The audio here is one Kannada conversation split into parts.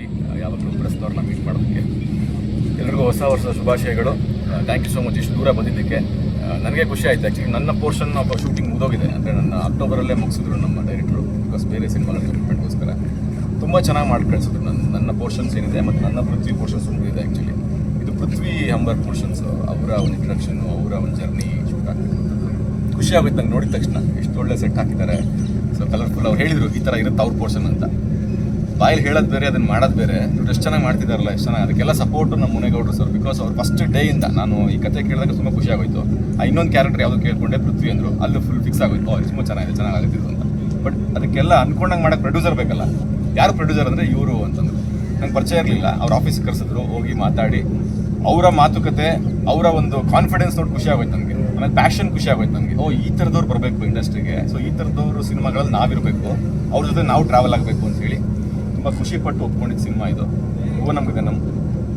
ಖುಷಿ ಯಾವಾಗಲೂ ಪ್ರೆಸ್ನವ್ರನ್ನ ಮೀಟ್ ಮಾಡೋದಕ್ಕೆ. ಎಲ್ರಿಗೂ ಹೊಸ ವರ್ಷದ ಶುಭಾಶಯಗಳು. ಥ್ಯಾಂಕ್ ಯು ಸೊ ಮಚ್ ಇಷ್ಟು ದೂರ ಬಂದಿದ್ದಕ್ಕೆ ನನಗೆ ಖುಷಿ ಆಯ್ತು. ಆ್ಯಕ್ಚುಲಿ ನನ್ನ ಪೋರ್ಷನ್ ಒಬ್ಬ ಶೂಟಿಂಗ್ ಮುಗಿದೋಗಿದೆ. ಅಂದರೆ ನನ್ನ ಅಕ್ಟೋಬರಲ್ಲೇ ಮುಗಿಸಿದ್ರು ನಮ್ಮ ಡೈರೆಕ್ಟ್ರು ಬಿಕಾಸ್ ಬೇರೆ ಸಿನಿಮಾಗಳ ಕಮಿಟ್ಮೆಂಟ್ಗೋಸ್ಕರ ತುಂಬ ಚೆನ್ನಾಗಿ ಮಾಡಿ ಕಳಿಸಿದ್ರು ನನ್ನ ನನ್ನ ಪೋರ್ಷನ್ಸ್ ಏನಿದೆ ಮತ್ತು ನನ್ನ ಪೃಥ್ವಿ ಪೋರ್ಷನ್ಸ್ ಮುಗಿದಿದೆ ಆ್ಯಕ್ಚುಲಿ ಇದು ಪೃಥ್ವಿ ಅಂಬರ್ ಪೋರ್ಷನ್ಸ್ ಅವರ ಒಂದು ಇಂಟ್ರಡಕ್ಷನ್ನು ಅವರ ಒಂದು ಜರ್ನಿ ಶೂಟ್ ಆಗ್ತಿರ್ತಕ್ಕಂಥದ್ದು ಖುಷಿ ಆಗುತ್ತೆ ನಂಗೆ ನೋಡಿದ ತಕ್ಷಣ. ಎಷ್ಟು ಒಳ್ಳೆ ಸೆಟ್ ಹಾಕಿದ್ದಾರೆ. ಸೊ ಕಲರ್ಫುಲ್ ಅವ್ರು ಹೇಳಿದರು ಈ ಥರ ಇರುತ್ತೆ ಅವ್ರ ಪೋರ್ಷನ್ ಅಂತ. ಬಾಯಲ್ಲಿ ಹೇಳೋದು ಬೇರೆ, ಅದನ್ನ ಮಾಡೋದು ಬೇರೆ. ಇವ್ರು ಎಷ್ಟು ಚೆನ್ನಾಗಿ ಮಾಡ್ತಿದಾರಲ್ಲ, ಎಷ್ಟು ಚೆನ್ನಾಗಿ ಅದಕ್ಕೆಲ್ಲ ಸಪೋರ್ಟ್ ನಮ್ಮ ಮುನೇಗೌಡರು ಸರ್ ಬಿಕಾಸ್ ಅವ್ರು ಫಸ್ಟ್ ಡೇ ಇಂದ ನಾನು ಈ ಕತೆ ಕೇಳಿದಾಗ ತುಂಬ ಖುಷಿ ಆಗೋಯ್ತು. ಆ ಇನ್ನೊಂದು ಕ್ಯಾರೆಕ್ಟರ್ ಯಾವುದು ಕೇಳ್ಕೊಂಡೆ, ಪೃಥ್ವಿ ಅಂದರು. ಅಲ್ಲೂ ಫುಲ್ ಫಿಕ್ಸ್ ಆಗೋಯ್ತು. ಅವ್ರು ತುಂಬ ಚೆನ್ನಾಗಿದೆ ಚೆನ್ನಾಗಿ ಅಂತ. ಬಟ್ ಅದಕ್ಕೆಲ್ಲ ಅನ್ಕೊಂಡಂಗೆ ಮಾಡಕ್ಕೆ ಪ್ರೊಡ್ಯೂಸರ್ ಬೇಕಲ್ಲ. ಯಾರು ಪ್ರೊಡ್ಯೂಸರ್ ಅಂದರೆ ಇವರು ಅಂತಂದರು. ನಂಗೆ ಪರಿಚಯ ಇರಲಿಲ್ಲ. ಅವ್ರ ಆಫೀಸ್ಗೆ ಕರೆಸಿದ್ರು, ಹೋಗಿ ಮಾತಾಡಿ. ಅವರ ಮಾತುಕತೆ, ಅವರ ಒಂದು ಕಾನ್ಫಿಡೆನ್ಸ್ ನೋಡಿ ಖುಷಿ ಆಗೋಯ್ತು ನನಗೆ. ಆಮೇಲೆ ಪ್ಯಾಷನ್ ಖುಷಿ ಆಗೋಯ್ತು ನನಗೆ. ಓ, ಈ ಥರದವ್ರು ಬರಬೇಕು ಇಂಡಸ್ಟ್ರಿಗೆ ಸೊ ಈ ಥರದವ್ರು ಸಿನಿಮಾಗಳಲ್ಲಿ ನಾವಿರಬೇಕು. ಅವ್ರ ಜೊತೆ ನಾವು ಟ್ರಾವೆಲ್ ಆಗಬೇಕು ತುಂಬ ಖುಷಿ ಪಟ್ಟು ಒಪ್ಕೊಂಡಿದ್ದ ಸಿನಿಮಾ ಇದು. ಓ ನಮ್ಗೆ ನಮ್ಮ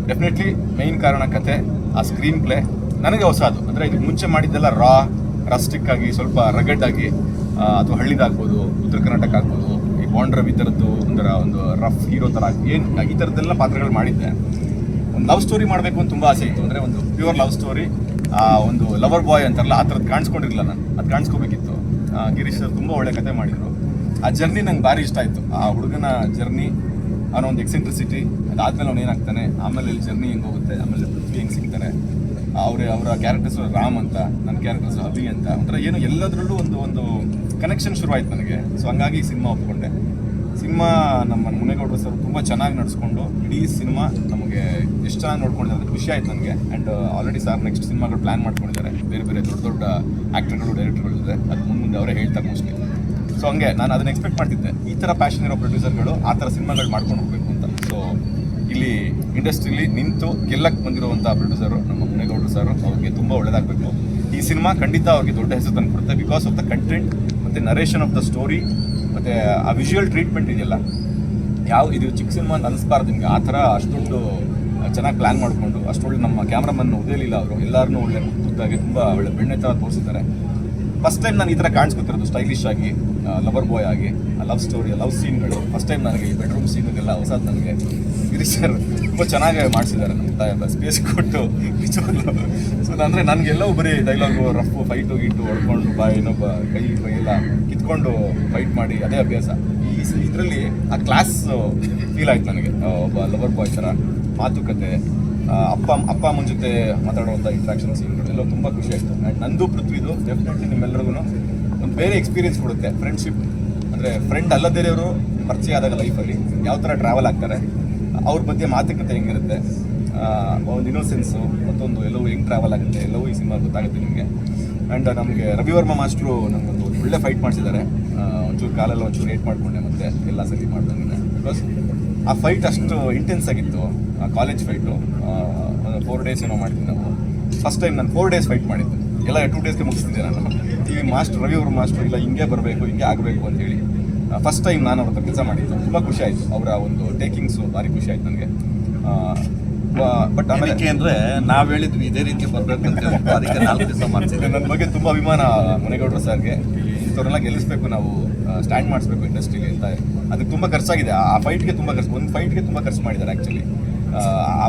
ಡೆಫಿನೆಟ್ಲಿ ಮೈನ್ ಕಾರಣ ಕತೆ, ಆ ಸ್ಕ್ರೀನ್ ಪ್ಲೇ ನನಗೆ ಹೊಸದು. ಅಂದರೆ ಇದಕ್ಕೆ ಮುಂಚೆ ಮಾಡಿದ್ದೆಲ್ಲ ರಾ ರಸ್ಟಿಕ್ ಆಗಿ, ಸ್ವಲ್ಪ ರಗಡ್ ಆಗಿ ಅಥವಾ ಹಳ್ಳಿದಾಗ್ಬೋದು, ಉತ್ತರ ಕರ್ನಾಟಕ ಆಗ್ಬೋದು, ಈ ಬಾಂಡ್ರ ಈ ಥರದ್ದು ಒಂಥರ ಒಂದು ರಫ್ ಹೀರೋ ಥರ ಏನು ಈ ಥರದ್ದೆಲ್ಲ ಪಾತ್ರಗಳು ಮಾಡಿದ್ದೆ. ಒಂದು ಲವ್ ಸ್ಟೋರಿ ಮಾಡಬೇಕು ಅಂತ ತುಂಬ ಆಸೆ ಇತ್ತು. ಅಂದರೆ ಒಂದು ಪ್ಯೂರ್ ಲವ್ ಸ್ಟೋರಿ ಆ, ಒಂದು ಲವರ್ ಬಾಯ್ ಅಂತಾರಲ್ಲ, ಆ ಥರದ್ದು ಕಾಣಿಸ್ಕೊಂಡಿರಲಿಲ್ಲ ನಾನು. ಅದು ಕಾಣಿಸ್ಕೋಬೇಕಿತ್ತು. ಗಿರೀಶ್ ಸರ್ ತುಂಬ ಒಳ್ಳೆ ಕತೆ ಮಾಡಿದರು. ಆ ಜರ್ನಿ ನಂಗೆ ಭಾರಿ ಇಷ್ಟ ಆಯಿತು. ಆ ಹುಡುಗನ ಜರ್ನಿ ಅವನ ಒಂದು ಎಕ್ಸೆಂಟ್ರಿಸಿಟಿ ಅದಾದ್ಮೇಲೆ ಅವ್ನು ಏನಾಗ್ತಾನೆ, ಆಮೇಲೆ ಇಲ್ಲಿ ಜರ್ನಿ ಹೆಂಗೆ ಹೋಗುತ್ತೆ, ಆಮೇಲೆ ಪೃಥ್ವಿ ಹೆಂಗೆ ಸಿಗ್ತಾರೆ ಅವ್ರ, ಅವರ ಕ್ಯಾರೆಕ್ಟರ್ಸ್ ರಾಮ್ ಅಂತ ನನ್ನ ಕ್ಯಾರೆಕ್ಟರ್ಸ್ ಅಭಿ ಅಂತ, ಒಂಥರ ಏನು ಎಲ್ಲದರಲ್ಲೂ ಒಂದು ಒಂದು ಕನೆಕ್ಷನ್ ಶುರುವಾಯಿತು ನನಗೆ. ಸೊ ಹಂಗಾಗಿ ಸಿನಿಮಾ ಒಪ್ಕೊಂಡೆ. ಸಿನಿಮಾ ನಮ್ಮ ಮುನೇಗೌಡರು ಸರ್ ತುಂಬ ಚೆನ್ನಾಗಿ ನಡೆಸ್ಕೊಂಡು ಇಡೀ ಸಿನಿಮಾ ನಮಗೆ ಎಷ್ಟು ಚೆನ್ನಾಗಿ ನೋಡ್ಕೊಂಡಿದ್ದಾರೆ ಖುಷಿ ಆಯ್ತು ನನಗೆ. ಆ್ಯಂಡ್ ಆಲ್ರೆಡಿ ಸರ್ ನೆಕ್ಸ್ಟ್ ಸಿನಿಮಾಗಳು ಪ್ಲ್ಯಾನ್ ಮಾಡ್ಕೊಂಡಿದ್ದಾರೆ. ಬೇರೆ ಬೇರೆ ದೊಡ್ಡ ದೊಡ್ಡ ಆ್ಯಕ್ಟರ್ಗಳು ಡೈರೆಕ್ಟರ್ಗಳು ಇದೆ ಅದು ಮುಂದೆ ಅವರೇ ಹೇಳ್ತಾರೆ ಮೋಸ್ಟ್ಲಿ ಸೊ ಹಂಗೆ ನಾನು ಅದನ್ನ ಎಕ್ಸ್ಪೆಕ್ಟ್ ಮಾಡ್ತಿದ್ದೆ. ಈ ಥರ ಪ್ಯಾಷನ್ ಇರೋ ಪ್ರೊಡ್ಯೂಸರ್ಗಳು ಆ ಥರ ಸಿನಿಮಾಗಳು ಮಾಡ್ಕೊಂಡು ಹೋಗ್ಬೇಕು ಅಂತ. ಸೊ ಇಲ್ಲಿ ಇಂಡಸ್ಟ್ರಿಲಿ ನಿಂತು ಗೆಲ್ಲಕ್ಕೆ ಬಂದಿರುವಂಥ ಪ್ರೊಡ್ಯೂಸರು ನಮ್ಮ ಮುನೇಗೌಡರು ಸರ್ ಅವ್ರಿಗೆ ತುಂಬ ಒಳ್ಳೇದಾಗಬೇಕು. ಈ ಸಿನಿಮಾ ಖಂಡಿತ ಅವ್ರಿಗೆ ದೊಡ್ಡ ಹೆಸರು ತಂದು ಕೊಡುತ್ತೆ ಬಿಕಾಸ್ ಆಫ್ ದ ಕಂಟೆಂಟ್ ಮತ್ತು ನರೇಷನ್ ಆಫ್ ದ ಸ್ಟೋರಿ ಮತ್ತು ಆ ವಿಜುವಲ್ ಟ್ರೀಟ್ಮೆಂಟ್ ಇದೆಯಲ್ಲ. ಯಾವ ಇದು ಚಿಕ್ಕ ಸಿನಿಮಾ ಅಂತ ಅನಿಸ್ಬಾರ್ದು ನಿಮಗೆ. ಆ ಥರ ಅಷ್ಟೊಂದು ಚೆನ್ನಾಗಿ ಪ್ಲ್ಯಾನ್ ಮಾಡಿಕೊಂಡು ಅಷ್ಟೊಳ್ಳೆ ನಮ್ಮ ಕ್ಯಾಮ್ರಾಮನ್ ಉದಯಲಿಲ್ಲ ಅವರು ಎಲ್ಲರನ್ನೂ ಒಳ್ಳೆ ಮುದ್ದಾಗಿ ತುಂಬ ಒಳ್ಳೆ ಬೆಣ್ಣೆ ಥರ ತೋರಿಸಿದ್ದಾರೆ. ಫಸ್ಟ್ ಟೈಮ್ ನಾನು ಈ ಥರ ಕಾಣಿಸ್ಕೊತಿರೋದು ಸ್ಟೈಲಿಶ್ ಆಗಿ. ಲವರ್ ಬಾಯ್ ಆಗಿ, ಆ ಲವ್ ಸ್ಟೋರಿ ಲವ್ ಸೀನ್ಗಳು ಫಸ್ಟ್ ಟೈಮ್ ನನಗೆ ಈ ಬೆಡ್ರೂಮ್ ಸೀನ್ಗೆಲ್ಲ ಹೊಸದು ನನಗೆ ಗಿರೀಶ್ ಸರ್ ತುಂಬ ಚೆನ್ನಾಗಿ ಮಾಡಿಸಿದ್ದಾರೆ ನಮ್ಮ ಸ್ಪೇಸ್ ಕೊಟ್ಟು ನಿಜವಾಗ್ಲೂ ಸೊ ಅಂದರೆ ನನಗೆಲ್ಲವೂ ಬರೀ ಡೈಲಾಗು ರಫ್ ಫೈಟು ಗೀಟು ಹೊಡ್ಕೊಂಡು, ಬಾ, ಇನ್ನೊಬ್ಬ ಕೈ ಬೈ ಎಲ್ಲ ಕಿತ್ಕೊಂಡು ಫೈಟ್ ಮಾಡಿ, ಅದೇ ಅಭ್ಯಾಸ. ಈ ಇದರಲ್ಲಿ ಆ ಕ್ಲಾಸ್ ಫೀಲ್ ಆಯ್ತು ನನಗೆ. ಒಬ್ಬ ಲವರ್ ಬಾಯ್ ಥರ ಮಾತುಕತೆ ಅಪ್ಪ ಅಪ್ಪ ಅಮ್ಮನ ಜೊತೆ ಮಾತಾಡುವಂಥ ಇಂಟ್ರಾಕ್ಷನ್ ಸೀನ್ಗಳು ಎಲ್ಲ ತುಂಬ ಖುಷಿ ಆಯಿತು. ಆ್ಯಂಡ್ ನಂದು ಪೃಥ್ವಿದು ಡೆಫಿನೆಟ್ಲಿ ನಿಮ್ಮೆಲ್ಲರಿಗೂ ಒಂದು ಬೇರೆ ಎಕ್ಸ್ಪೀರಿಯನ್ಸ್ ಕೊಡುತ್ತೆ ಫ್ರೆಂಡ್ಶಿಪ್ ಅಂದರೆ ಫ್ರೆಂಡ್ ಅಲ್ಲದೇರೆಯವರು ಪರಿಚಯ ಆದಾಗ ಲೈಫಲ್ಲಿ ಯಾವ ಥರ ಟ್ರಾವೆಲ್ ಆಗ್ತಾರೆ, ಅವ್ರ ಬಗ್ಗೆ ಮಾತುಕತೆ ಹೆಂಗಿರುತ್ತೆ ಒಂದು ಇನ್ನೋಸೆನ್ಸು ಮತ್ತೊಂದು ಎಲ್ಲವೂ ಹೆಂಗೆ ಟ್ರಾವೆಲ್ ಆಗುತ್ತೆ ಎಲ್ಲವೂ ಈ ಸಿನಿಮಾ ಗೊತ್ತಾಗುತ್ತೆ ನಿಮಗೆ. ಆ್ಯಂಡ್ ನಮಗೆ ರವಿವರ್ಮ ಮಾಸ್ಟ್ರು ನಮಗೊಂದು ಒಳ್ಳೆ ಫೈಟ್ ಮಾಡಿಸಿದ್ದಾರೆ. ಒಂಚೂರು ಕಾಲಲ್ಲಿ ಒಂಚೂರು ರೇಟ್ ಮಾಡಿಕೊಂಡೆ ಮತ್ತೆ ಎಲ್ಲ ಸರಿ ಮಾಡ್ದಂಗೆ ಬಿಕಾಸ್ ಆ ಫೈಟ್ ಅಷ್ಟು ಇಂಟೆನ್ಸ್ ಆಗಿತ್ತು, ಆ ಕಾಲೇಜ್ ಫೈಟು ಫೋರ್ ಡೇಸ್ ಏನೋ ಮಾಡಿದ್ವಿ ನಾವು. ಫಸ್ಟ್ ಟೈಮ್ ನಾನು ಫೋರ್ ಡೇಸ್ ಫೈಟ್ ಮಾಡಿದ್ದೆ. ಎಲ್ಲ ಟೂ ಡೇಸ್ಗೆ ಮುಗಿಸ್ತಿದ್ದೆ ನಾನು. ಈ ಮಾಸ್ಟರ್ ರವಿ ಅವರು ಮಾಸ್ಟರ್ ಇಲ್ಲ ಹಿಂಗೆ ಬರಬೇಕು ಹಿಂಗೆ ಆಗಬೇಕು ಅಂತೇಳಿ ಫಸ್ಟ್ ಟೈಮ್ ನಾನು ಅವ್ರ ಹತ್ರ ಕೆಲಸ ಮಾಡಿದ್ದು. ತುಂಬ ಖುಷಿ ಆಯಿತು. ಅವರ ಒಂದು ಟೇಕಿಂಗ್ಸು ಭಾರಿ ಖುಷಿ ಆಯಿತು ನನಗೆ. ಬಟ್ ಅದಕ್ಕೆ ಅಂದರೆ ನಾವು ಹೇಳಿದ್ವಿ ಇದೇ ರೀತಿ ಬರಬೇಕು ಅಂತ ಅದಕ್ಕೆ ನಾಲ್ಕು ದಿವಸ ಮಾಡ್ತಿದ್ದೆ ನನ್ನ ಬಗ್ಗೆ ತುಂಬ ಅಭಿಮಾನ ಮನೆಗೌಡ್ರ ಸರ್ಗೆ. ಇಂಥವ್ರನ್ನ ಗೆಲ್ಲಿಸ್ಬೇಕು ನಾವು ಸ್ಟ್ಯಾಂಡ್ ಮಾಡಿಸ್ಬೇಕು ಇಂಡಸ್ಟ್ರಿಲಿ ಅಂತ. ಅದಕ್ಕೆ ತುಂಬ ಖರ್ಚಾಗಿದೆ. ಆ ಫೈಟ್ಗೆ ತುಂಬ ಖರ್ಚು ಒಂದು ಫೈಟ್ಗೆ ತುಂಬ ಖರ್ಚು ಮಾಡಿದ್ದಾರೆ ಆ್ಯಕ್ಚುಲಿ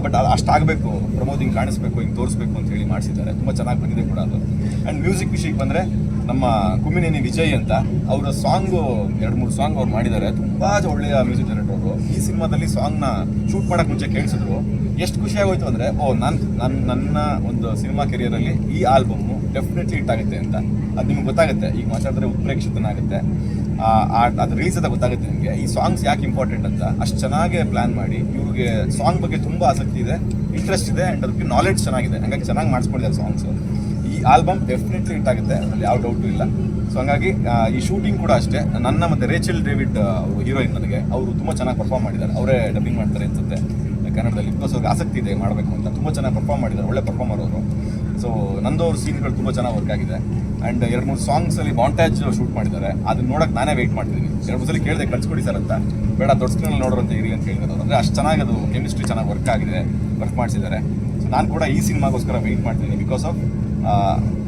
ಬಟ್ ಅಷ್ಟು ಆಗಬೇಕು ಪ್ರಮೋದ್ ಹಿಂಗೆ ಕಾಣಿಸ್ಬೇಕು, ಹಿಂಗೆ ತೋರಿಸ್ಬೇಕು ಅಂತ ಹೇಳಿ ಮಾಡಿಸಿದ್ದಾರೆ. ತುಂಬ ಚೆನ್ನಾಗಿ ಬಂದಿದೆ ಕೂಡ ಅದು. ಆ್ಯಂಡ್ ಮ್ಯೂಸಿಕ್ ವಿಷಯಕ್ಕೆ ಬಂದರೆ, ನಮ್ಮ ಕುಮಿನೇನಿ ವಿಜಯ್ ಅಂತ, ಅವರ ಸಾಂಗು, ಎರಡು ಮೂರು ಸಾಂಗ್ ಅವ್ರು ಮಾಡಿದ್ದಾರೆ. ತುಂಬ ಒಳ್ಳೆಯ ಮ್ಯೂಸಿಕ್ ಡೈರೆಕ್ಟರ್ ಅವರು. ಈ ಸಿನಿಮಾದಲ್ಲಿ ಸಾಂಗ್ನ ಶೂಟ್ ಮಾಡೋಕೆ ಮುಂಚೆ ಕೇಳಿಸಿದ್ರು. ಎಷ್ಟು ಖುಷಿಯಾಗೋಯ್ತು ಅಂದರೆ, ಓ, ನಾನು ನನ್ನ ನನ್ನ ಒಂದು ಸಿನಿಮಾ ಕೆರಿಯರಲ್ಲಿ ಈ ಆಲ್ಬಮ್ಮು ಡೆಫಿನೆಟ್ಲಿ ಹಿಟ್ ಆಗುತ್ತೆ ಅಂತ. ಅದು ನಿಮ್ಗೆ ಗೊತ್ತಾಗುತ್ತೆ. ಈಗ ಮಾತಾಡಿದ್ರೆ ಉತ್ಪ್ರೇಕ್ಷಿತನಾಗುತ್ತೆ. ಅದು ರಿಲೀಸ್ ಅಂತ ಗೊತ್ತಾಗುತ್ತೆ ನಿಮಗೆ. ಈ ಸಾಂಗ್ಸ್ ಯಾಕೆ ಇಂಪಾರ್ಟೆಂಟ್ ಅಂತ? ಅಷ್ಟು ಚೆನ್ನಾಗಿ ಪ್ಲ್ಯಾನ್ ಮಾಡಿ, ಇವ್ರಿಗೆ ಸಾಂಗ್ ಬಗ್ಗೆ ತುಂಬ ಆಸಕ್ತಿ ಇದೆ ಇಂಟ್ರೆಸ್ಟ್ ಇದೆ ಆ್ಯಂಡ್ ಅದಕ್ಕೆ ನಾಲೆಡ್ಜ್ ಚೆನ್ನಾಗಿದೆ. ಹಂಗಾಗಿ ಚೆನ್ನಾಗಿ ಮಾಡಿಸ್ಕೊಂಡಿದ್ದಾರೆ ಸಾಂಗ್ಸು ಈ ಆಲ್ಬಮ್ ಡೆಫಿನೆಟ್ಲಿ ಹಿಟ್ ಆಗುತ್ತೆ. ಅಲ್ಲಿ ಯಾವ ಡೌಟು ಇಲ್ಲ. ಸೊ ಹಂಗಾಗಿ ಈ ಶೂಟಿಂಗ್ ಕೂಡ ಅಷ್ಟೇ. ನನ್ನ ಮತ್ತು ರೇಚಲ್ ಡೇವಿಡ್ ಹೀರೋಯಿನ್ ನನಗೆ. ಅವರು ತುಂಬ ಚೆನ್ನಾಗಿ ಪರ್ಫಾರ್ಮ್ ಮಾಡಿದ್ದಾರೆ. ಅವರೇ ಡಬ್ಬಿಂಗ್ ಮಾಡ್ತಾರೆ ಅನ್ಸುತ್ತೆ ಕನ್ನಡದಲ್ಲಿ. ಬಿಕಾಸ್ ಅವ್ರಿಗೆ ಆಸಕ್ತಿ ಇದೆ ಮಾಡಬೇಕು ಅಂತ. ತುಂಬ ಚೆನ್ನಾಗಿ ಪರ್ಫಾರ್ಮ್ ಮಾಡಿದ್ದಾರೆ. ಒಳ್ಳೆ ಪರ್ಫಾರ್ಮರ್ ಅವರು. ಸೊ ನಂದು ಅವ್ರ ಸೀನ್ಗಳು ತುಂಬ ಚೆನ್ನಾಗಿ ವರ್ಕ್ ಆಗಿದೆ. ಆ್ಯಂಡ್ ಎರಡು ಮೂರು ಸಾಂಗ್ಸಲ್ಲಿ ಮಾಂಟ್ಯಾಜ್ ಶೂಟ್ ಮಾಡಿದ್ದಾರೆ. ಅದನ್ನ ನೋಡೋಕೆ ನಾನೇ ವೆಯ್ಟ್ ಮಾಡ್ತೀನಿ ಎರಡು ಮೂರು ಸಲ ಕೇಳಿದೆ ಕಳ್ಸ್ಕೊಡಿ ಸರ್ ಅಂತ. ಬೇಡ ದೊಡ್ಡ ಸ್ಕ್ರೀನಲ್ಲಿ ನೋಡೋರಂತ ಇರಿ ಅಂತ ಹೇಳಿದ್ರು. ಅಂದರೆ ಅಷ್ಟು ಚೆನ್ನಾಗಿ ಅದು ಕೆಮಿಸ್ಟ್ರಿ ಚೆನ್ನಾಗಿ ವರ್ಕ್ ಆಗಿದೆ ವರ್ಕ್ ಮಾಡಿಸಿದ್ದಾರೆ. ಸೊ ನಾನು ಕೂಡ ಈ ಸಿನಿಮಾಗೋಸ್ಕರ ವೆಯ್ಟ್ ಮಾಡ್ತೀನಿ ಬಿಕಾಸ್ ಆಫ್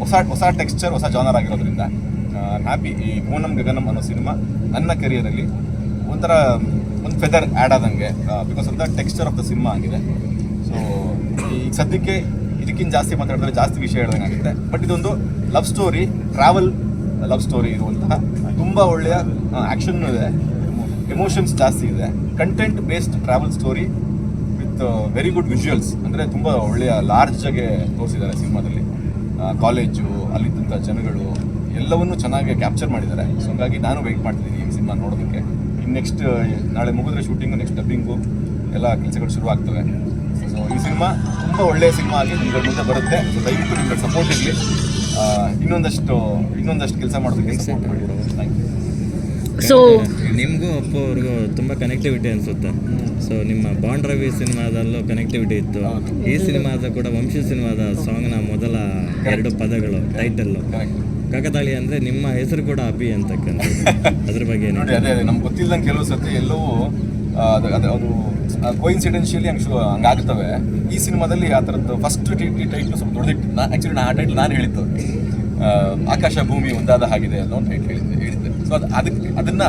ಹೊಸ ಹೊಸ ಟೆಕ್ಸ್ಚರ್ ಹೊಸ ಜಾನರ್ ಆಗಿರೋದ್ರಿಂದ. ಹ್ಯಾಪಿ ಈ ಮೂನಮ್ ಗಗನಮ್ ಅನ್ನೋ ಸಿನಿಮಾ ನನ್ನ ಕೆರಿಯರಲ್ಲಿ ಒಂಥರ, ಒಂದು ಫೆದರ್ ಆ್ಯಡ್ ಆದಂಗೆ because of the texture of the cinema ಆಗಿದೆ. ಸೊ ಈಗ ಸದ್ಯಕ್ಕೆ ಇದಕ್ಕಿಂತ ಜಾಸ್ತಿ ಮಾತಾಡಿದ್ರೆ ಜಾಸ್ತಿ ವಿಷಯ ಹೇಳಿದಂಗಾಗುತ್ತೆ ಬಟ್ ಇದೊಂದು love story travel love story ಇರುವಂತಹ ತುಂಬ ಒಳ್ಳೆಯ ಆ್ಯಕ್ಷನ್ ಇದೆ. ಎಮೋಷನ್ಸ್ ಜಾಸ್ತಿ ಇದೆ. Content based travel story with very good visuals ಅಂದರೆ ತುಂಬ ಒಳ್ಳೆಯ ಲಾರ್ಜ್ ಆಗಿ ತೋರಿಸಿದ್ದಾರೆ ಸಿನಿಮಾದಲ್ಲಿ. ಕಾಲೇಜು ಅಲ್ಲಿದ್ದಂಥ ಜನಗಳು ಎಲ್ಲವನ್ನೂ ಚೆನ್ನಾಗಿ ಕ್ಯಾಪ್ಚರ್ ಮಾಡಿದ್ದಾರೆ. ಸೊ ಹಂಗಾಗಿ ನಾನು ವೆಯ್ಟ್ ಮಾಡ್ತಿದ್ದೀನಿ ಈ ಸಿನಿಮಾ ನೋಡೋದಕ್ಕೆ. ಇನ್ನು ನೆಕ್ಸ್ಟ್ ನಾಳೆ ಮುಗಿದ್ರೆ ಶೂಟಿಂಗು ನೆಕ್ಸ್ಟ್ ಡಬ್ಬಿಂಗು ಎಲ್ಲ ಕೆಲಸಗಳು ಶುರು ಆಗ್ತವೆ ಈ ಸಿನಿಮಾ ತುಂಬ ಒಳ್ಳೆಯ ಸಿನಿಮಾ ಆಗಿ ನಿಮ್ಗಳ ಮುಂದೆ ಬರುತ್ತೆ. ಸೊ ದಯವಿಟ್ಟು ನಿಮ್ಗಳ ಸಪೋರ್ಟ್ ಇರಲಿ. ಇನ್ನೊಂದಷ್ಟು ಇನ್ನೊಂದಷ್ಟು ಕೆಲಸ ಮಾಡೋದಕ್ಕೆ ಸಪೋರ್ಟ್ ಮಾಡಿ ಥ್ಯಾಂಕ್ ಯು ಸೊ ನಿಮಗೂ ಅಪ್ಪ ಅವ್ರಿಗೂ ತುಂಬ ಕನೆಕ್ಟಿವಿಟಿ ಅನಿಸುತ್ತೆ. ಸೊ ನಿಮ್ಮ ಬಾಂಡ್ ರವಿ ಸಿನಿಮಾದಲ್ಲೂ ಕನೆಕ್ಟಿವಿಟಿ ಇತ್ತು. ಈ ಸಿನಿಮಾದ ಕೂಡ ವಂಶಿ ಸಿನಿಮಾದ ಸಾಂಗ್ನ ಮೊದಲ ಎರಡು ಪದಗಳು ಟೈಟಲ್ಲು ಕಾಕತಾಳಿ ಅಂದರೆ ನಿಮ್ಮ ಹೆಸರು ಕೂಡ ಅಭಿ ಅಂತಕ್ಕಂಥ ಅದ್ರ ಬಗ್ಗೆ ಅದೇ ಅದೇ. ನಮ್ಗೆ ಗೊತ್ತಿಲ್ಲದಂಗೆ ಕೆಲವು ಸತಿ ಎಲ್ಲವೂ ಅದು ಅದು ಅದು ಹಂಗೆ ಶು ಹಂಗಾಗ್ತವೆ ಈ ಸಿನಿಮಾದಲ್ಲಿ ಆ ಥರದ್ದು ಫಸ್ಟ್ ಟೈಟ್ಲು ಸ್ವಲ್ಪ ದೊಡ್ಡದಿಟ್ಟು ನಾನು ಆ್ಯಕ್ಚುಲಿ ನಾನು ಆ ಟೈಟ್ಲ್ ನಾನು ಹೇಳಿದ್ದು. ಆಕಾಶ ಭೂಮಿ ಒಂದಾದ ಹಾಗಿದೆ ಅನ್ನೋ ಒಂದು ಟೈಟ್ಲ್ ಹೇಳಿದ್ದೆ ಹೇಳಿದ್ದೆ. ಸೊ ಅದು ಅದಕ್ಕೆ ಅದನ್ನು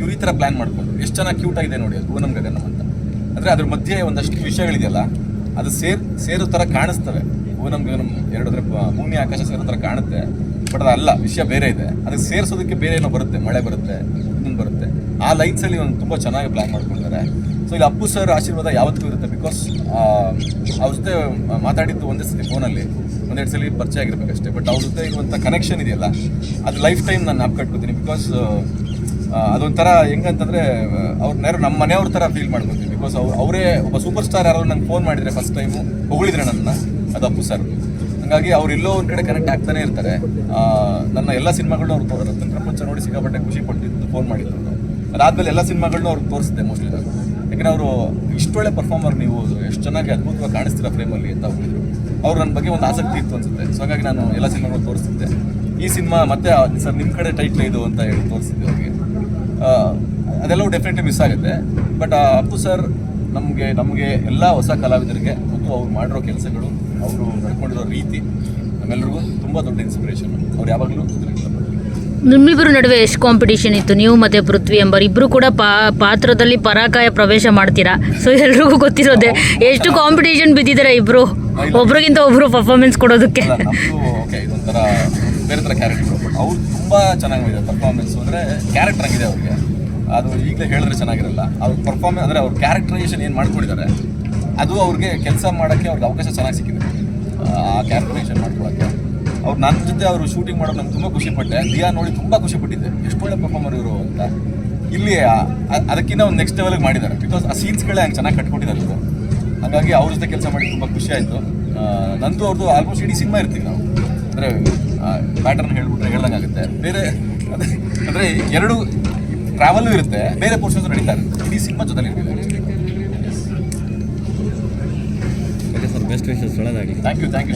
ಇವ್ರು ಈ ಥರ ಪ್ಲ್ಯಾನ್ ಮಾಡ್ಕೊಂಡು ಎಷ್ಟು ಚೆನ್ನಾಗಿ ಕ್ಯೂಟ್ ಆಗಿದೆ ನೋಡಿ ಅದು, ಪೂನಂ ಗಗನಂ ಅಂತ. ಅಂದರೆ ಅದ್ರ ಮಧ್ಯೆ ಒಂದಷ್ಟು ವಿಷಯಗಳಿದೆಯಲ್ಲ, ಅದು ಸೇರ್, ಸೇರೋ ಥರ ಕಾಣಿಸ್ತವೆ. ಗಗನಂ ಎರಡು ಅಂದರೆ ಭೂಮಿ, ಆಕಾಶ ಸೇರೋ ಥರ ಕಾಣುತ್ತೆ. ಬಟ್ ಅದಲ್ಲ ವಿಷಯ ಬೇರೆ ಇದೆ. ಅದಕ್ಕೆ ಸೇರಿಸೋದಕ್ಕೆ ಬೇರೆ ಏನೋ ಬರುತ್ತೆ, ಮಳೆ ಬರುತ್ತೆ, ಇನ್ನೊಂದು ಬರುತ್ತೆ. ಆ ಲೈನ್ಸಲ್ಲಿ ಒಂದು ತುಂಬ ಚೆನ್ನಾಗಿ ಪ್ಲ್ಯಾನ್ ಮಾಡ್ಕೊಂಡಿದ್ದಾರೆ ಸೊ ಇಲ್ಲಿ ಅಪ್ಪು ಸರ್ ಆಶೀರ್ವಾದ ಯಾವತ್ತೂ ಇರುತ್ತೆ? ಬಿಕಾಸ್ ಅವ್ರ ಜೊತೆ ಮಾತಾಡಿದ್ದು ಒಂದೇ ಸತಿ ಫೋನಲ್ಲಿ ಒಂದೆರಡು ಸಲ ಪರಿಚಯ ಆಗಿರ್ಬೇಕಷ್ಟೇ. ಬಟ್ ಅವ್ರ ಜೊತೆ ಇರುವಂಥ ಕನೆಕ್ಷನ್ ಇದೆಯಲ್ಲ, ಅದು ಲೈಫ್ ಟೈಮ್ ನಾನು ನಾಪ್ ಕಟ್ಕೋತೀನಿ. ಬಿಕಾಸ್ ಅದೊಂಥರ ಹೆಂಗಂತಂದರೆ ಅವ್ರ ನೇರ ನಮ್ಮ ಮನೆಯವ್ರ ಥರ ಫೀಲ್ ಮಾಡ್ಕೊತೀನಿ. ಬಿಕಾಸ್ ಅವ್ರು, ಅವರೇ ಒಬ್ಬ ಸೂಪರ್ ಸ್ಟಾರ್ ಯಾರು ನಂಗೆ ಫೋನ್ ಮಾಡಿದರೆ ಫಸ್ಟ್ ಟೈಮು ಹೊಗಳಿದ್ರೆ ನನ್ನ, ಅದು ಅಪ್ಪು ಸರ್ ಹಾಗಾಗಿ ಅವ್ರು ಎಲ್ಲೋ ಒಂದು ಕಡೆ ಕನೆಕ್ಟ್ ಆಗ್ತಾನೆ ಇರ್ತಾರೆ. ನನ್ನ ಎಲ್ಲ ಸಿನಿಮಾಗಳು ಅವ್ರು ರತ್ನ ಪ್ರಪಂಚ ನೋಡಿ ಸಿಕ್ಕಾಪಟ್ಟೆ ಖುಷಿ ಪಟ್ಟಿದ್ದು ಫೋನ್ ಮಾಡಿದ್ರು ಅದಾದ್ಮೇಲೆ ಎಲ್ಲ ಸಿನಿಮಾಗಳನ್ನೂ ಅವ್ರಿಗೆ ತೋರಿಸಿದೆ ಮೋಸ್ಟ್ಲಿ ನಾನು ಯಾಕಂದ್ರೆ ಅವರು ಇಷ್ಟೊಳ್ಳೆ ಪರ್ಫಾರ್ಮರ್ ನೀವು, ಎಷ್ಟು ಚೆನ್ನಾಗಿ ಅದ್ಭುತವಾಗಿ ಕಾಣಿಸ್ತೀರ ಫ್ರೇಮಲ್ಲಿ ಅಂತ ಹೋಗಿದ್ರು ಅವ್ರು ನನ್ನ ಬಗ್ಗೆ ಒಂದು ಆಸಕ್ತಿ ಇತ್ತು ಅನ್ಸುತ್ತೆ. ಸೊ ಹಾಗಾಗಿ ನಾನು ಎಲ್ಲ ಸಿನಿಮಾಗಳು ತೋರಿಸ್ತಿದ್ದೆ ಈ ಸಿನಿಮಾ ಮತ್ತೆ, ಸರ್ ನಿಮ್ಮ ಕಡೆ ಟೈಟ್ಲ್ ಇದು ಅಂತ ಹೇಳಿ ತೋರಿಸಿದ್ದೆ ಅವ್ರಿಗೆ. ಅದೆಲ್ಲವೂ ಡೆಫಿನೆಟ್ಲಿ ಮಿಸ್ ಆಗುತ್ತೆ. ಬಟ್ ಅಪ್ಪು ಸರ್ ನಮಗೆ ನಮಗೆ ಎಲ್ಲ ಹೊಸ ಕಲಾವಿದರಿಗೆ ಮತ್ತು ಅವ್ರು ಮಾಡಿರೋ ಕೆಲಸಗಳು, ಅವರು ನಡ್ಕೊಂಡಿರೋ ರೀತಿ ನಮ್ಮೆಲ್ಲರಿಗೂ ತುಂಬ ದೊಡ್ಡ ಇನ್ಸ್ಪಿರೇಷನ್ ಅವ್ರು ಯಾವಾಗಲೂ ನಿಮ್ಮಿಬ್ಬರ ನಡುವೆ ಎಷ್ಟು ಕಾಂಪಿಟೇಷನ್ ಇತ್ತು? ನೀವು ಮತ್ತೆ ಪೃಥ್ವಿ ಎಂಬರ್ ಇಬ್ರು ಕೂಡ ಪಾ, ಪಾತ್ರದಲ್ಲಿ ಪರಾಕಾಯ ಪ್ರವೇಶ ಮಾಡ್ತೀರಾ? ಸೊ ಎಲ್ರಿಗೂ ಗೊತ್ತಿರೋದೆ, ಎಷ್ಟು ಕಾಂಪಿಟೇಷನ್ ಬಿದ್ದಿದ್ದಾರೆ ಇಬ್ರು? ಒಬ್ರಿಗಿಂತ ಒಬ್ರು ಪರ್ಫಾರ್ಮೆನ್ಸ್ ಕೊಡೋದಕ್ಕೆ. ಬೇರೆ ಕ್ಯಾರೆಕ್ಟರ್ ಅವ್ರು ತುಂಬ ಚೆನ್ನಾಗಿದೆ ಪರ್ಫಾರ್ಮೆನ್ಸ್ ಅಂದರೆ ಕ್ಯಾರೆಕ್ಟರ್ ಆಗಿದೆ ಅವ್ರಿಗೆ. ಅದು ಈಗಲೇ ಹೇಳಿದ್ರೆ ಚೆನ್ನಾಗಿರಲ್ಲ. ಅವ್ರ ಪರ್ಫಾರ್ಮೆನ್ಸ್ ಅಂದರೆ ಅವ್ರ ಕ್ಯಾರೆಕ್ಟರೈಸೇಷನ್ ಏನು ಮಾಡ್ಕೊಂಡಿದ್ದಾರೆ, ಅದು ಅವ್ರಿಗೆ ಕೆಲಸ ಮಾಡೋಕ್ಕೆ ಅವ್ರಿಗೆ ಅವಕಾಶ ಚೆನ್ನಾಗಿ ಸಿಕ್ಕಿದೆ. ಆ ಕ್ಯಾರೆಕ್ಟರೈಸೇಷನ್ ಮಾಡ್ಕೊಳ್ಳೋಕ್ಕೆ ಅವ್ರು ನನ್ನ ಜೊತೆ ಅವರು ಶೂಟಿಂಗ್ ಮಾಡೋದು ನಂಗೆ ತುಂಬ ಖುಷಿ ಪಟ್ಟೆ. ದಿಯಾ ನೋಡಿ ತುಂಬ ಖುಷಿ ಪಟ್ಟಿದ್ದೆ. ಎಷ್ಟು ಒಳ್ಳೆ ಪರ್ಫಾರ್ಮರ್ ಇವರು ಅಂತ. ಇಲ್ಲಿ ಅದಕ್ಕಿಂತ ಒಂದು ನೆಕ್ಸ್ಟ್ ಲೆವೆಲ್ಗೆ ಮಾಡಿದ್ದಾರೆ. ಬಿಕಾಸ್ ಆ ಸೀನ್ಸ್ಗಳೇ ಹಂಗೆ ಚೆನ್ನಾಗಿ ಕಟ್ಕೊಟ್ಟಿದ್ದಾರೆ ಇವರು ಹಾಗಾಗಿ ಅವ್ರ ಜೊತೆ ಕೆಲಸ ಮಾಡಿ ತುಂಬ ಖುಷಿ ಆಯಿತು. ನಂದು ಅವ್ರದ್ದು ಆಲ್ಮೋಸ್ಟ್ ಇಡೀ ಸಿನಿಮಾ ಇರ್ತೀವಿ ನಾವು. ಅಂದರೆ ಪ್ಯಾಟರ್ನ್ ಹೇಳ್ಬಿಟ್ರೆ ಹೇಳ್ದಂಗಾಗುತ್ತೆ ಬೇರೆ ಅಂದರೆ ಎರಡು ಟ್ರಾವೆಲ್ ಇರುತ್ತೆ. ಬೇರೆ ಪೋರ್ಷನ್ಸ್ ನಡೀತಾ ಇರುತ್ತೆ. ಇಡೀ ಸಿನಿಮಾ ಜೊತೆ ಇರ್ತೀವಿ ಓಕೆ ಸರ್ ಬೆಸ್ಟ್ ವಿಶಸ್ ಒಳ್ಳೆಯದಾಗಲಿ ಥ್ಯಾಂಕ್ ಯು ಥ್ಯಾಂಕ್ ಯು